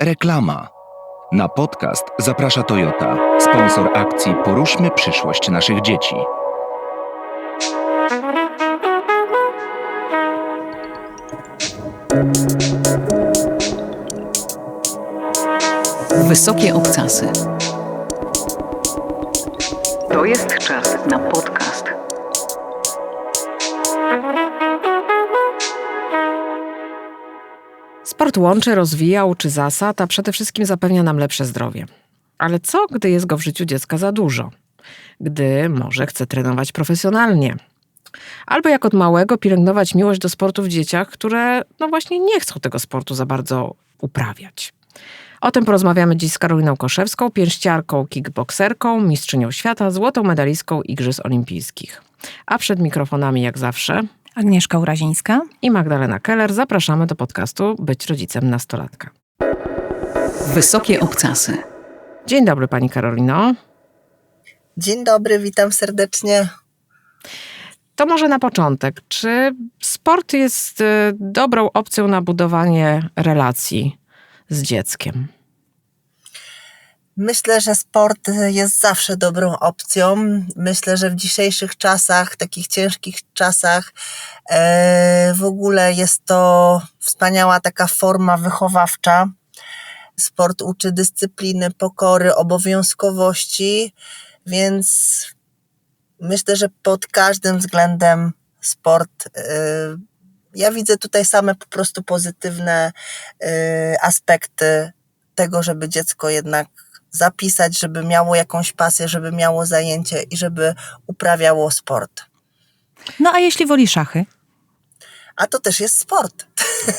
Reklama. Na podcast zaprasza Toyota, sponsor akcji Poruszmy przyszłość naszych dzieci. Wysokie obcasy. To jest czas na podcast. Sport łączy, rozwija, uczy zasad, a przede wszystkim zapewnia nam lepsze zdrowie. Ale co, gdy jest go w życiu dziecka za dużo? Gdy może chce trenować profesjonalnie? Albo jak od małego pielęgnować miłość do sportu w dzieciach, które no właśnie nie chcą tego sportu za bardzo uprawiać. O tym porozmawiamy dziś z Karoliną Koszewską, pięściarką, kickbokserką, mistrzynią świata, złotą medalistką Igrzysk Olimpijskich. A przed mikrofonami, jak zawsze, Agnieszka Urazińska. i Magdalena Keller zapraszamy do podcastu Być rodzicem nastolatka. Wysokie obcasy. Dzień dobry Pani Karolino. Dzień dobry, witam serdecznie. To może na początek, czy sport jest y, dobrą opcją na budowanie relacji z dzieckiem? Myślę, że sport jest zawsze dobrą opcją. Myślę, że w dzisiejszych czasach, takich ciężkich czasach, e, w ogóle jest to wspaniała taka forma wychowawcza. Sport uczy dyscypliny, pokory, obowiązkowości, więc myślę, że pod każdym względem sport. e, Ja widzę tutaj same po prostu pozytywne e, aspekty tego, żeby dziecko jednak zapisać, żeby miało jakąś pasję, żeby miało zajęcie i żeby uprawiało sport. No a jeśli woli szachy? A to też jest sport.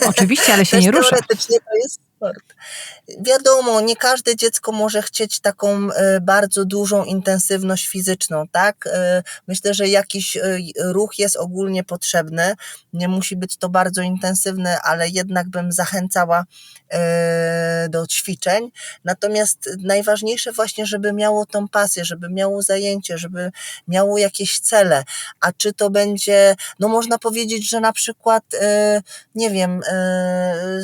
Oczywiście, ale się nie rusza. Teoretycznie to jest sport. Wiadomo, nie każde dziecko może chcieć taką e, bardzo dużą intensywność fizyczną, tak? E, Myślę, że jakiś e, ruch jest ogólnie potrzebny. Nie musi być to bardzo intensywny, ale jednak bym zachęcała do ćwiczeń. Natomiast najważniejsze właśnie, żeby miało tą pasję, żeby miało zajęcie, żeby miało jakieś cele. A czy to będzie, no można powiedzieć, że na przykład, nie wiem,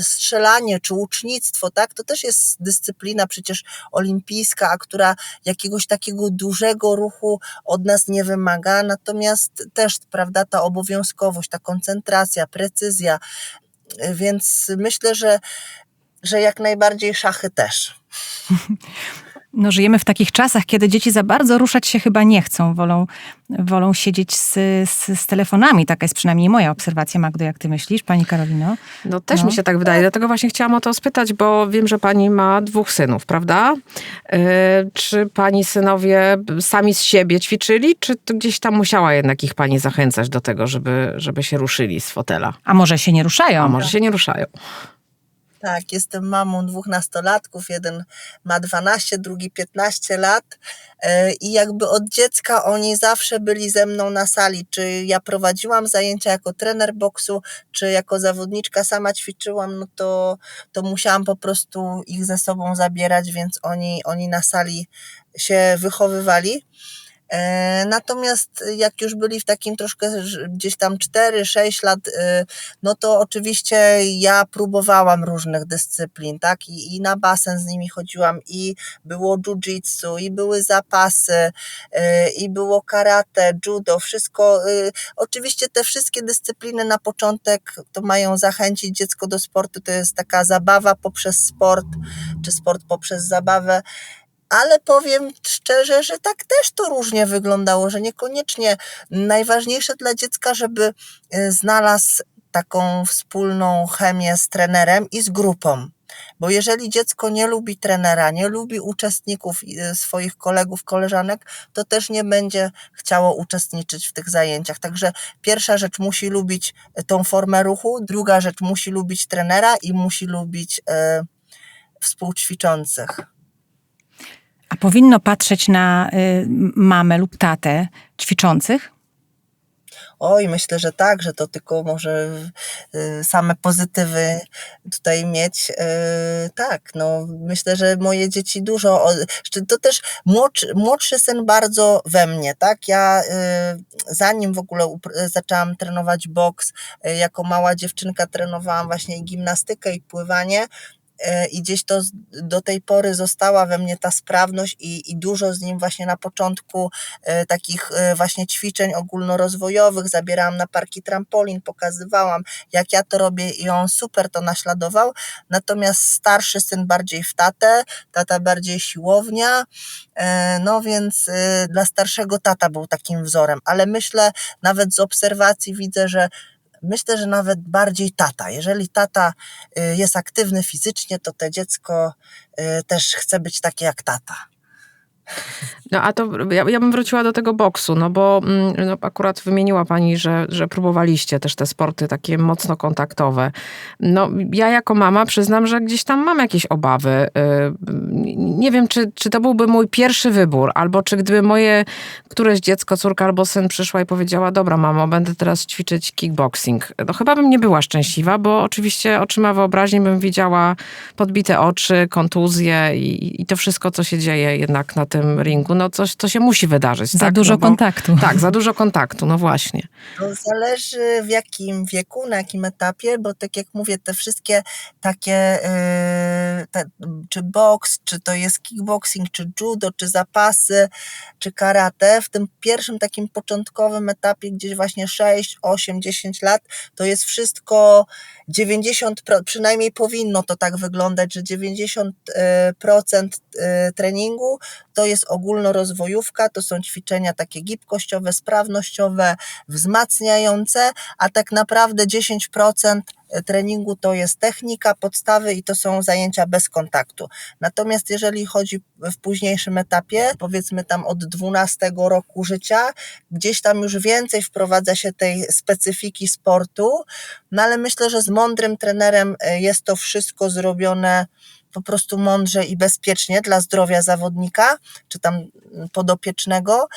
strzelanie czy łucznictwo, tak? To też jest dyscyplina przecież olimpijska, a która jakiegoś takiego dużego ruchu od nas nie wymaga. Natomiast też, prawda, ta obowiązkowość, ta koncentracja, precyzja. Więc myślę, że, że jak najbardziej szachy też. No, żyjemy w takich czasach, kiedy dzieci za bardzo ruszać się chyba nie chcą. Wolą, wolą siedzieć z, z, z telefonami. Taka jest przynajmniej moja obserwacja, Magdo, jak ty myślisz, pani Karolino? No też No. mi się tak wydaje, dlatego właśnie chciałam o to spytać, bo wiem, że Pani ma dwóch synów, prawda? Yy, czy Pani synowie sami z siebie ćwiczyli, czy to gdzieś tam musiała jednak ich Pani zachęcać do tego, żeby, żeby się ruszyli z fotela? A może się nie ruszają? A może się nie ruszają? Tak, jestem mamą dwóch nastolatków. Jeden ma 12, drugi 15 lat. E, I jakby od dziecka oni zawsze byli ze mną na sali. Czy ja prowadziłam zajęcia jako trener boksu, czy jako zawodniczka sama ćwiczyłam, no to, to musiałam po prostu ich ze sobą zabierać, więc oni, oni na sali się wychowywali. E, Natomiast jak już byli w takim troszkę gdzieś tam 4-6 lat, e, no to oczywiście ja próbowałam różnych dyscyplin, tak? I, I na basen z nimi chodziłam, i było jiu-jitsu, i były zapasy, e, i było karate, judo, wszystko. Oczywiście te wszystkie dyscypliny na początek to mają zachęcić dziecko do sportu, to jest taka zabawa poprzez sport, czy sport poprzez zabawę. Ale powiem szczerze, że tak też to różnie wyglądało, że niekoniecznie najważniejsze dla dziecka, żeby e, znalazł taką wspólną chemię z trenerem i z grupą. Bo jeżeli dziecko nie lubi trenera, nie lubi uczestników, e, swoich kolegów, koleżanek, to też nie będzie chciało uczestniczyć w tych zajęciach. Także pierwsza rzecz musi lubić e, tą formę ruchu, druga rzecz musi lubić trenera i musi lubić e, współćwiczących. Powinno patrzeć na y, mamę lub tatę ćwiczących? Oj, myślę, że tak, że to tylko może y, same pozytywy tutaj mieć. Y, Tak, no myślę, że moje dzieci dużo, to też młodszy, młodszy syn bardzo we mnie, tak? Ja y, zanim w ogóle zaczęłam trenować boks, jako mała dziewczynka trenowałam właśnie gimnastykę i pływanie. E, i gdzieś to do tej pory została we mnie ta sprawność i, i dużo z nim właśnie na początku e, takich e, właśnie ćwiczeń ogólnorozwojowych, zabierałam na parki trampolin, pokazywałam jak ja to robię i on super to naśladował, natomiast starszy syn bardziej w tatę, tata bardziej siłownia, no więc dla starszego tata był takim wzorem, ale myślę, nawet z obserwacji widzę, że myślę, że nawet bardziej tata. Jeżeli tata y, jest aktywny fizycznie, to to dziecko y, też chce być takie jak tata. No a to ja, ja bym wróciła do tego boksu, no bo mm, no, akurat wymieniła pani, że, że próbowaliście też te sporty takie mocno kontaktowe. No ja jako mama przyznam, że gdzieś tam mam jakieś obawy. Y, Nie wiem, czy, czy to byłby mój pierwszy wybór, albo czy gdyby moje któreś dziecko, córka albo syn przyszła i powiedziała, dobra mamo, będę teraz ćwiczyć kickboxing. No chyba bym nie była szczęśliwa, bo oczywiście oczyma wyobraźni bym widziała podbite oczy, kontuzje i, i to wszystko, co się dzieje jednak na tym ringu. No coś, co się musi wydarzyć. Za tak? dużo no bo, kontaktu. Tak, za dużo kontaktu, no właśnie. To zależy w jakim wieku, na jakim etapie, bo tak jak mówię, te wszystkie takie, yy, te, czy boks, czy to jest kickboxing, czy judo, czy zapasy, czy karate, w tym pierwszym takim początkowym etapie, gdzieś właśnie 6, 8, 10 lat, to jest wszystko 90%, przynajmniej powinno to tak wyglądać, że 90% e, treningu to jest ogólnorozwojówka, to są ćwiczenia takie gibkościowe, sprawnościowe, wzmacniające, a tak naprawdę 10% treningu to jest technika, podstawy i to są zajęcia bez kontaktu. Natomiast jeżeli chodzi w późniejszym etapie, powiedzmy tam od 12 roku życia, gdzieś tam już więcej wprowadza się tej specyfiki sportu, no ale myślę, że z mądrym trenerem e, jest to wszystko zrobione po prostu mądrze i bezpiecznie dla zdrowia zawodnika, czy tam podopiecznego.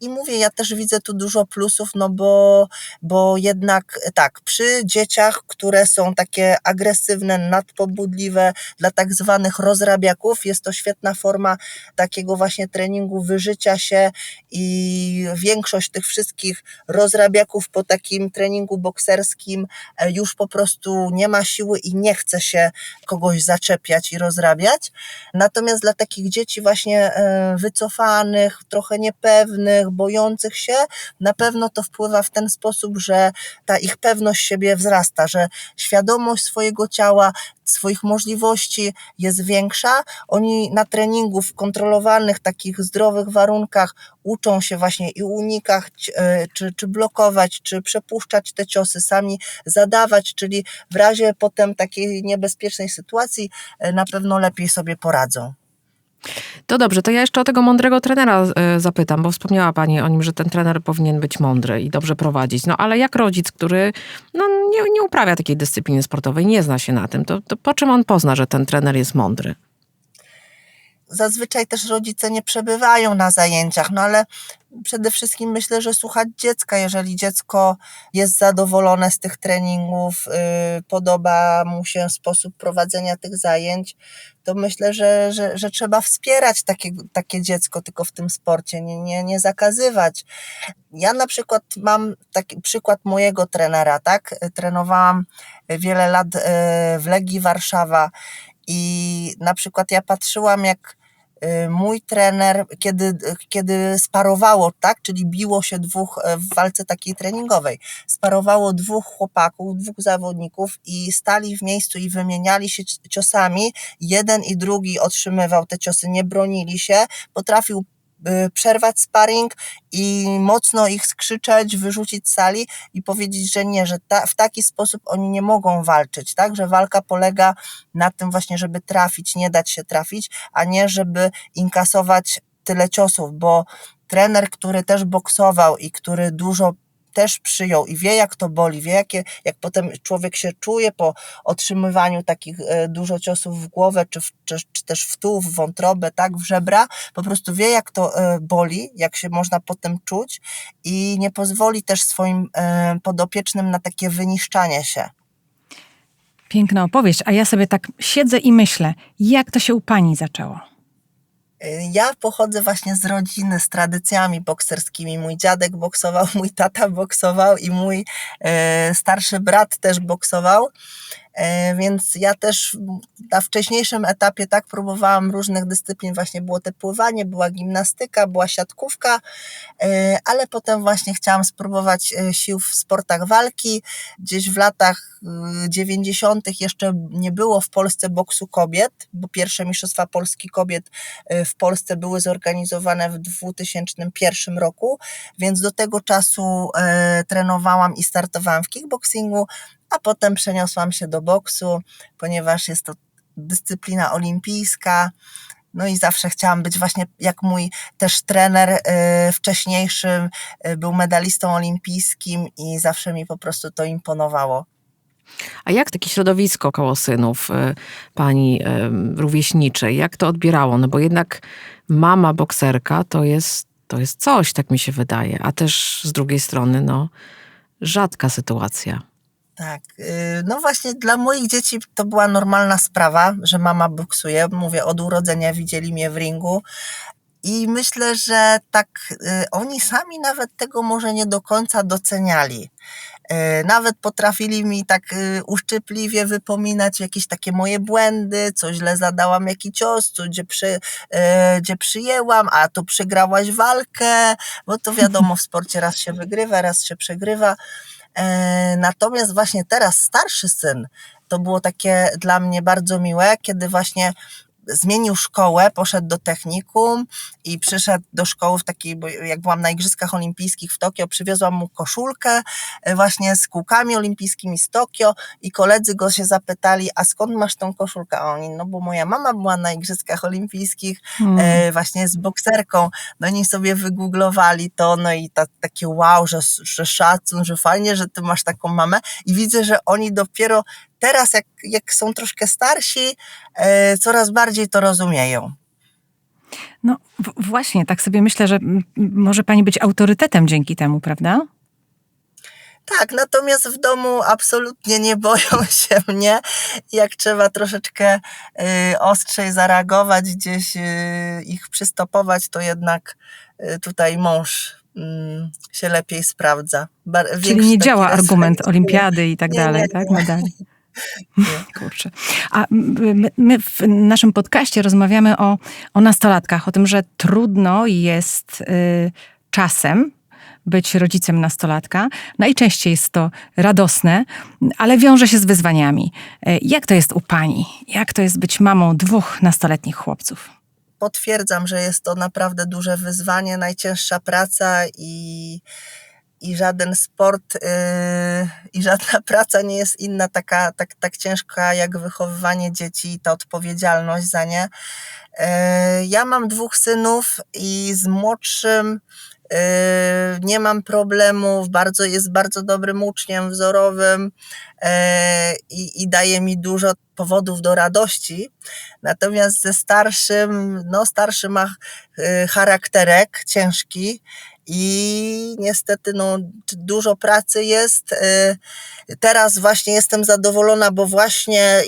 I mówię, ja też widzę tu dużo plusów, no bo, bo jednak tak, przy dzieciach, które są takie agresywne, nadpobudliwe, dla tak zwanych rozrabiaków, jest to świetna forma takiego właśnie treningu wyżycia się i większość tych wszystkich rozrabiaków po takim treningu bokserskim e, już po prostu nie ma siły i nie chce się kogoś zaczepiać i rozrabiać. Natomiast dla takich dzieci właśnie e, wycofanych, trochę niepewnych, bojących się, na pewno to wpływa w ten sposób, że ta ich pewność siebie wzrasta, że świadomość swojego ciała, swoich możliwości jest większa. Oni na treningu w kontrolowanych, takich zdrowych warunkach uczą się właśnie i unikać, e, czy, czy blokować, czy przepuszczać te ciosy, sami zadawać, czyli w razie potem takiej niebezpiecznej sytuacji e, na pewno lepiej sobie poradzą. To dobrze, to ja jeszcze o tego mądrego trenera e, zapytam, bo wspomniała Pani o nim, że ten trener powinien być mądry i dobrze prowadzić. No ale jak rodzic, który no, nie, nie uprawia takiej dyscypliny sportowej, nie zna się na tym, to, to po czym on pozna, że ten trener jest mądry? Zazwyczaj też rodzice nie przebywają na zajęciach, no ale przede wszystkim myślę, że słuchać dziecka. Jeżeli dziecko jest zadowolone z tych treningów, yy, podoba mu się sposób prowadzenia tych zajęć, to myślę, że, że, że trzeba wspierać takie, takie dziecko tylko w tym sporcie, nie, nie, nie zakazywać. Ja na przykład mam taki przykład mojego trenera, tak? Trenowałam wiele lat yy, w Legii Warszawa i na przykład ja patrzyłam, jak y, mój trener, kiedy, kiedy sparowało, tak, czyli biło się dwóch e, w walce takiej treningowej, sparowało dwóch chłopaków, dwóch zawodników i stali w miejscu i wymieniali się ci- ciosami. Jeden i drugi otrzymywał te ciosy, nie bronili się, potrafił y, przerwać sparring i mocno ich skrzyczeć, wyrzucić z sali i powiedzieć, że nie, że ta, w taki sposób oni nie mogą walczyć, tak, że walka polega na tym właśnie, żeby trafić, nie dać się trafić, a nie żeby inkasować tyle ciosów, bo trener, który też boksował i który dużo też przyjął i wie, jak to boli, wie, jakie, jak potem człowiek się czuje po otrzymywaniu takich e, dużo ciosów w głowę, czy, w, czy, czy też w tuł, w wątrobę, tak, w żebra, po prostu wie, jak to e, boli, jak się można potem czuć i nie pozwoli też swoim e, podopiecznym na takie wyniszczanie się. Piękna opowieść, a ja sobie tak siedzę i myślę, jak to się u pani zaczęło? Ja pochodzę właśnie z rodziny z tradycjami bokserskimi. Mój dziadek boksował, mój tata boksował i mój e, starszy brat też boksował. E, Więc ja też na wcześniejszym etapie tak próbowałam różnych dyscyplin, właśnie było te pływanie, była gimnastyka, była siatkówka, e, ale potem właśnie chciałam spróbować e, sił w sportach walki. Gdzieś w latach y, 90. jeszcze nie było w Polsce boksu kobiet, bo pierwsze Mistrzostwa Polski Kobiet w Polsce były zorganizowane w 2001 roku, więc do tego czasu trenowałam i startowałam w kickboxingu, a potem przeniosłam się do boksu, ponieważ jest to dyscyplina olimpijska. No i zawsze chciałam być właśnie jak mój też trener y, wcześniejszy y, był medalistą olimpijskim i zawsze mi po prostu to imponowało. A jak takie środowisko koło synów y, pani y, rówieśniczej, jak to odbierało? No bo jednak mama bokserka to jest, to jest coś, tak mi się wydaje. A też z drugiej strony, no, rzadka sytuacja. Tak, y, no właśnie dla moich dzieci to była normalna sprawa, że mama boksuje. Mówię, od urodzenia widzieli mnie w ringu. I myślę, że tak y, oni sami nawet tego może nie do końca doceniali. Y, Nawet potrafili mi tak uszczypliwie wypominać jakieś takie moje błędy, co źle zadałam, jaki cios, co gdzie, przy, gdzie przyjęłam, a tu przegrałaś walkę, bo to wiadomo, w sporcie raz się wygrywa, raz się przegrywa. E, Natomiast właśnie teraz starszy syn, to było takie dla mnie bardzo miłe, kiedy właśnie zmienił szkołę, poszedł do technikum i przyszedł do szkoły w takiej, bo jak byłam na Igrzyskach Olimpijskich w Tokio, przywiozłam mu koszulkę e, właśnie z kółkami olimpijskimi z Tokio i koledzy go się zapytali, a skąd masz tą koszulkę? A oni, no bo moja mama była na Igrzyskach Olimpijskich e, właśnie z bokserką. No i oni sobie wygooglowali to, no i ta, takie wow, że, że szacun, że fajnie, że ty masz taką mamę i widzę, że oni dopiero teraz, jak, jak są troszkę starsi, e, coraz bardziej to rozumieją. No właśnie, tak sobie myślę, że może pani być autorytetem dzięki temu, prawda? Tak, natomiast w domu absolutnie nie boją się mnie. Jak trzeba troszeczkę y, ostrzej zareagować, gdzieś y, ich przystopować, to jednak y, tutaj mąż mm, się lepiej sprawdza. Bar- Czyli nie działa argument olimpiady i tak Nie, nie, dalej, nie. tak? Medali. Kurczę. A my, w naszym podcaście rozmawiamy o, o nastolatkach, o tym, że trudno jest y, czasem być rodzicem nastolatka. Najczęściej jest to radosne, ale wiąże się z wyzwaniami. Y, Jak to jest u pani? Jak to jest być mamą dwóch nastoletnich chłopców? potwierdzam, że jest to naprawdę duże wyzwanie, najcięższa praca i, i żaden sport yy, i żadna praca nie jest inna taka tak, tak ciężka jak wychowywanie dzieci i ta odpowiedzialność za nie. Yy, ja mam dwóch synów i z młodszym yy, nie mam problemów, bardzo, jest bardzo dobrym uczniem wzorowym yy, i, i daje mi dużo powodów do radości. Natomiast ze starszym, no starszy ma y, charakterek ciężki i niestety no, dużo pracy jest. Y, Teraz właśnie jestem zadowolona, bo właśnie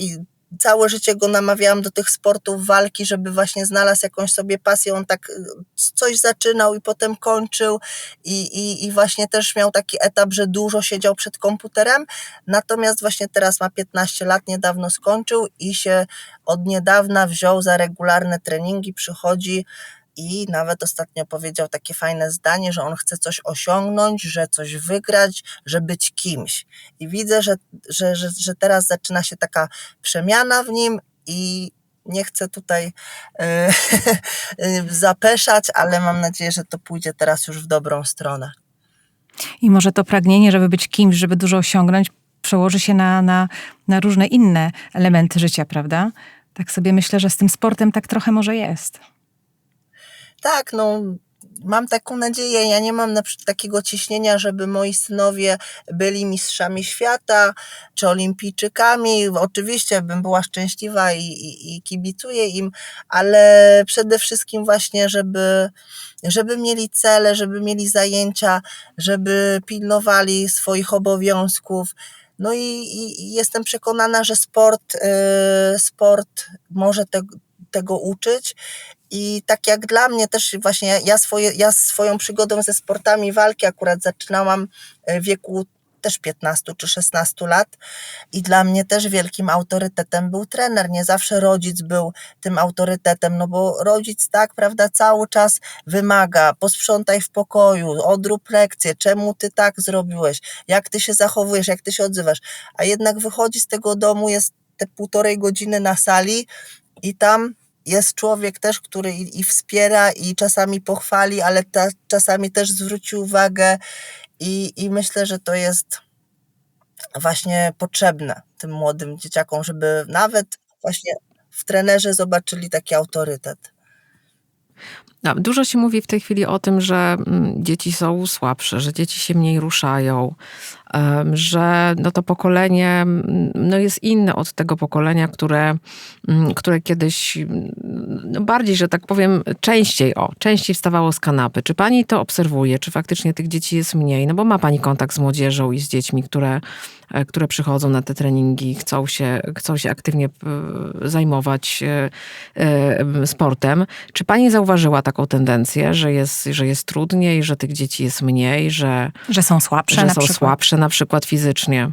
całe życie go namawiałam do tych sportów walki, żeby właśnie znalazł jakąś sobie pasję. On tak y, coś zaczynał i potem kończył i, i, i właśnie też miał taki etap, że dużo siedział przed komputerem. Natomiast właśnie teraz ma 15 lat, niedawno skończył i się od niedawna wziął za regularne treningi, przychodzi i nawet ostatnio powiedział takie fajne zdanie, że on chce coś osiągnąć, że coś wygrać, że być kimś. I widzę, że, że, że, że teraz zaczyna się taka przemiana w nim i nie chcę tutaj e, zapeszać, ale mam nadzieję, że to pójdzie teraz już w dobrą stronę. I może to pragnienie, żeby być kimś, żeby dużo osiągnąć, przełoży się na, na, na różne inne elementy życia, prawda? Tak sobie myślę, że z tym sportem tak trochę może jest. Tak, no mam taką nadzieję. Ja nie mam na przykład takiego ciśnienia, żeby moi synowie byli mistrzami świata czy olimpijczykami. Oczywiście bym była szczęśliwa i, i, i kibicuję im, ale przede wszystkim właśnie, żeby, żeby mieli cele, żeby mieli zajęcia, żeby pilnowali swoich obowiązków. No i, i, jestem przekonana, że sport, y, sport może te, tego uczyć. I tak jak dla mnie też właśnie ja, swoje, ja swoją przygodą ze sportami walki akurat zaczynałam w wieku też 15 czy 16 lat i dla mnie też wielkim autorytetem był trener. Nie zawsze rodzic był tym autorytetem, no bo rodzic tak, prawda, cały czas wymaga, posprzątaj w pokoju, odrób lekcję, czemu ty tak zrobiłeś, jak ty się zachowujesz, jak ty się odzywasz, a jednak wychodzi z tego domu, jest te półtorej godziny na sali i tam jest człowiek też, który i, i wspiera, i czasami pochwali, ale ta, czasami też zwróci uwagę, i, i myślę, że to jest właśnie potrzebne tym młodym dzieciakom, żeby nawet właśnie w trenerze zobaczyli taki autorytet. No, dużo się mówi w tej chwili o tym, że mm, dzieci są słabsze, że dzieci się mniej ruszają, że no to pokolenie mm, no jest inne od tego pokolenia, które, mm, które kiedyś mm, no bardziej, że tak powiem, częściej, o, częściej wstawało z kanapy. Czy pani to obserwuje? Czy faktycznie tych dzieci jest mniej? No bo ma pani kontakt z młodzieżą i z dziećmi, które, które przychodzą na te treningi, chcą się, chcą się aktywnie e, zajmować e, e, sportem. Czy pani zauważyła taką tendencję, że jest, że jest trudniej, że tych dzieci jest mniej, że, Że są słabsze że są przykład. słabsze na przykład fizycznie?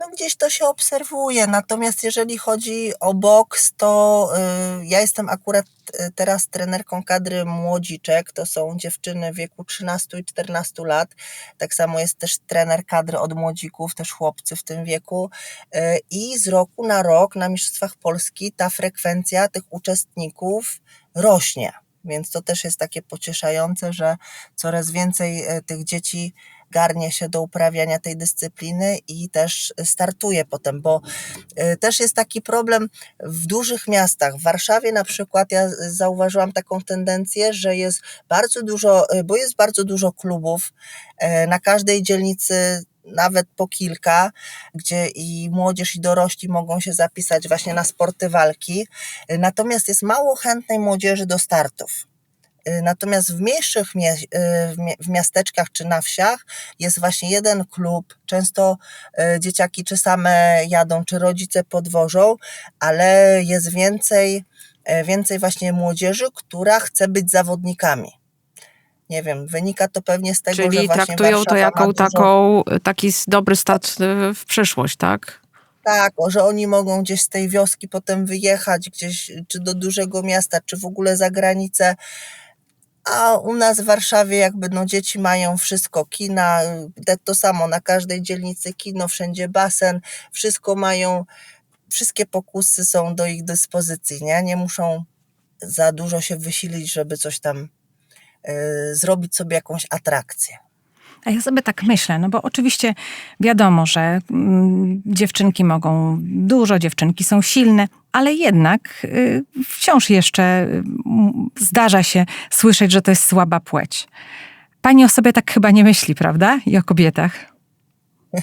No gdzieś to się obserwuje, natomiast jeżeli chodzi o boks, to y, ja jestem akurat y, teraz trenerką kadry młodziczek, to są dziewczyny w wieku 13 i 14 lat, tak samo jest też trener kadry od młodzików, też chłopcy w tym wieku. Y, i z roku na rok na Mistrzostwach Polski ta frekwencja tych uczestników rośnie. Więc to też jest takie pocieszające, że coraz więcej tych dzieci garnie się do uprawiania tej dyscypliny i też startuje potem, bo e, też jest taki problem w dużych miastach. W Warszawie na przykład ja zauważyłam taką tendencję, że jest bardzo dużo, e, bo jest bardzo dużo klubów e, na każdej dzielnicy nawet po kilka, gdzie i młodzież i dorośli mogą się zapisać właśnie na sporty walki. Natomiast jest mało chętnej młodzieży do startów. Y, Natomiast w mniejszych mie- y, w mie- w miasteczkach czy na wsiach jest właśnie jeden klub. Często y, dzieciaki czy same jadą, czy rodzice podwożą, ale jest więcej, więcej właśnie młodzieży, która chce być zawodnikami. Nie wiem, wynika to pewnie z tego, że Czyli właśnie traktują to Warszawa ma jako dużo- taką, taki dobry start w przyszłość, tak? Tak, że oni mogą gdzieś z tej wioski potem wyjechać gdzieś, czy do dużego miasta, czy w ogóle za granicę. A u nas w Warszawie jakby no dzieci mają wszystko, kina, to samo, na każdej dzielnicy kino, wszędzie basen, wszystko mają, wszystkie pokusy są do ich dyspozycji, nie? Nie muszą za dużo się wysilić, żeby coś tam y, zrobić sobie jakąś atrakcję. A ja sobie tak myślę, no bo oczywiście wiadomo, że mm, dziewczynki mogą, dużo dziewczynki są silne, ale jednak y, wciąż jeszcze y, zdarza się słyszeć, że to jest słaba płeć. Pani o sobie tak chyba nie myśli, prawda? I o kobietach.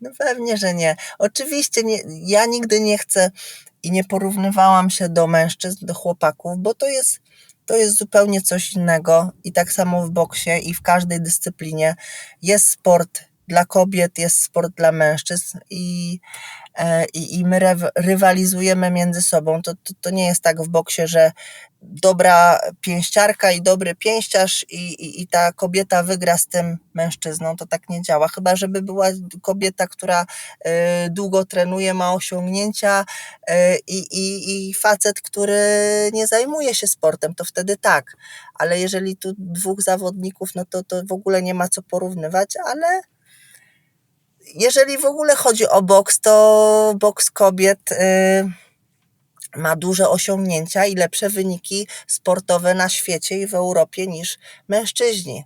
No pewnie, że nie. Oczywiście nie, ja nigdy nie chcę i nie porównywałam się do mężczyzn, do chłopaków, bo to jest, to jest zupełnie coś innego. I tak samo w boksie i w każdej dyscyplinie jest sport dla kobiet, jest sport dla mężczyzn i, e, i, i my rywalizujemy między sobą. To, to, to nie jest tak w boksie, że dobra pięściarka i dobry pięściarz i, i, i ta kobieta wygra z tym mężczyzną. To tak nie działa. Chyba, żeby była kobieta, która e, długo trenuje, ma osiągnięcia e, i, i, i facet, który nie zajmuje się sportem, to wtedy tak. Ale jeżeli tu dwóch zawodników, no to, to w ogóle nie ma co porównywać, ale jeżeli w ogóle chodzi o boks, to boks kobiet y, ma duże osiągnięcia i lepsze wyniki sportowe na świecie i w Europie niż mężczyźni.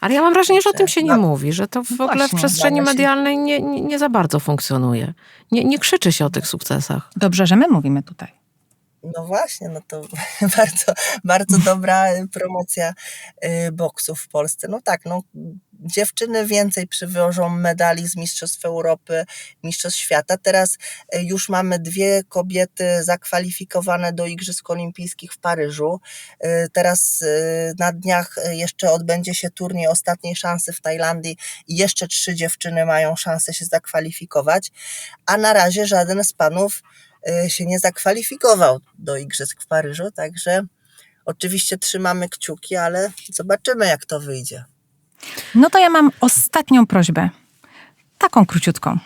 Ale ja mam wrażenie, że o tym się nie No. mówi, że to w ogóle w Właśnie. przestrzeni Właśnie. medialnej nie, nie, nie za bardzo funkcjonuje. Nie, nie krzyczy się o tych sukcesach. Dobrze, że my mówimy tutaj. No właśnie, no to bardzo, bardzo dobra y, promocja y, boksu w Polsce. No tak, no dziewczyny więcej przywożą medali z Mistrzostw Europy, Mistrzostw Świata. Teraz y, już mamy dwie kobiety zakwalifikowane do Igrzysk Olimpijskich w Paryżu. Teraz na dniach jeszcze odbędzie się turniej ostatniej szansy w Tajlandii i jeszcze trzy dziewczyny mają szansę się zakwalifikować, a na razie żaden z panów się nie zakwalifikował do Igrzysk w Paryżu, także oczywiście trzymamy kciuki, ale zobaczymy jak to wyjdzie. No to ja mam ostatnią prośbę. Taką króciutką.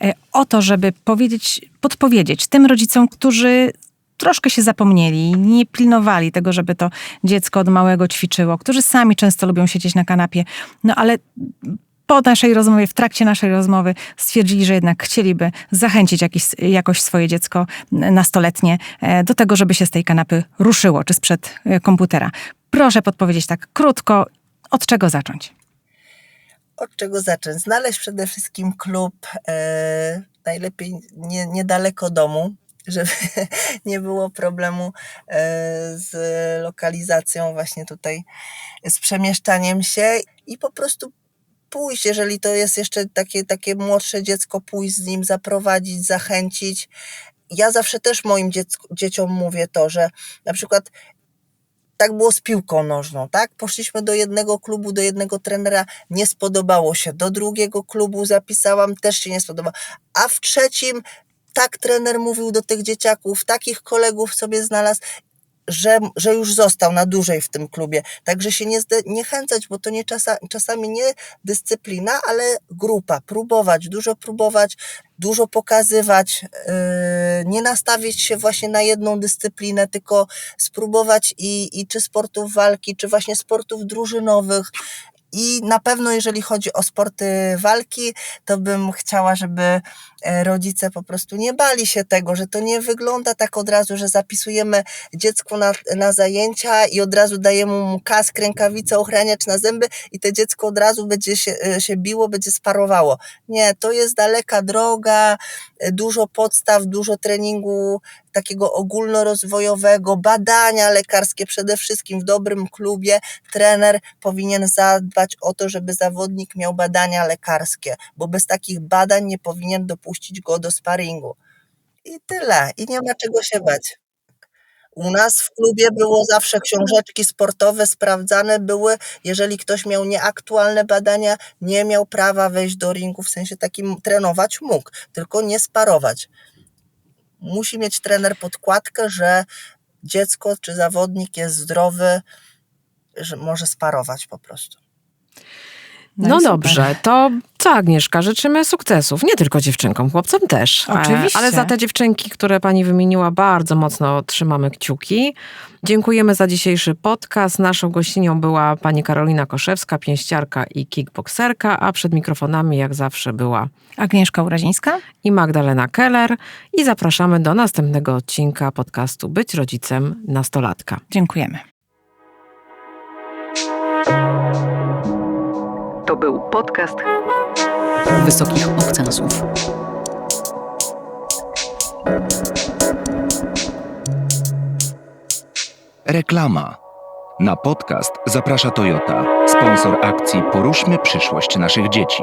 E, O to, żeby powiedzieć, podpowiedzieć tym rodzicom, którzy troszkę się zapomnieli, nie pilnowali tego, żeby to dziecko od małego ćwiczyło, którzy sami często lubią siedzieć na kanapie, no ale po naszej rozmowie, w trakcie naszej rozmowy stwierdzili, że jednak chcieliby zachęcić jakiś, jakoś swoje dziecko nastoletnie e, do tego, żeby się z tej kanapy ruszyło, czy sprzed e, komputera. Proszę podpowiedzieć tak krótko, od czego zacząć? Od czego zacząć? Znaleźć przede wszystkim klub, e, najlepiej nie, niedaleko domu, żeby nie było problemu e, z lokalizacją, właśnie tutaj z przemieszczaniem się i po prostu pójść, jeżeli to jest jeszcze takie, takie młodsze dziecko, pójść z nim, zaprowadzić, zachęcić. Ja zawsze też moim dziecku, dzieciom mówię to, że na przykład tak było z piłką nożną, tak? Poszliśmy do jednego klubu, do jednego trenera, nie spodobało się. Do drugiego klubu zapisałam, też się nie spodobało. A w trzecim tak trener mówił do tych dzieciaków, takich kolegów sobie znalazł, że, że już został na dłużej w tym klubie. Także się nie, zde, nie chęcać, bo to nie czasa, czasami nie dyscyplina, ale grupa. Próbować, dużo próbować, dużo pokazywać, yy, nie nastawić się właśnie na jedną dyscyplinę, tylko spróbować i, i czy sportów walki, czy właśnie sportów drużynowych. I na pewno, jeżeli chodzi o sporty walki, to bym chciała, żeby rodzice po prostu nie bali się tego, że to nie wygląda tak od razu, że zapisujemy dziecko na, na zajęcia i od razu dajemy mu kask, rękawice, ochraniacz na zęby i to dziecko od razu będzie się, e, się biło, będzie sparowało. Nie, to jest daleka droga, e, dużo podstaw, dużo treningu takiego ogólnorozwojowego, badania lekarskie przede wszystkim w dobrym klubie. Trener powinien zadbać o to, żeby zawodnik miał badania lekarskie, bo bez takich badań nie powinien dopuścić go do sparingu. I tyle. I nie ma czego się bać. U nas w klubie było zawsze książeczki sportowe sprawdzane były, jeżeli ktoś miał nieaktualne badania, nie miał prawa wejść do ringu, w sensie takim trenować mógł, tylko nie sparować musi mieć trener podkładkę, że dziecko czy zawodnik jest zdrowy, że może sparować po prostu. No, super. dobrze, to co Agnieszka, życzymy sukcesów. Nie tylko dziewczynkom, chłopcom też. E, Oczywiście. Ale za te dziewczynki, które pani wymieniła, bardzo mocno trzymamy kciuki. Dziękujemy za dzisiejszy podcast. Naszą gościnią była pani Karolina Koszewska, pięściarka i kickbokserka, a przed mikrofonami jak zawsze była Agnieszka Urazińska. i Magdalena Keller. I zapraszamy do następnego odcinka podcastu Być rodzicem nastolatka. Dziękujemy. To był podcast Wysokich Obcasów. Reklama. Na podcast zaprasza Toyota, sponsor akcji Poruszmy przyszłość naszych dzieci.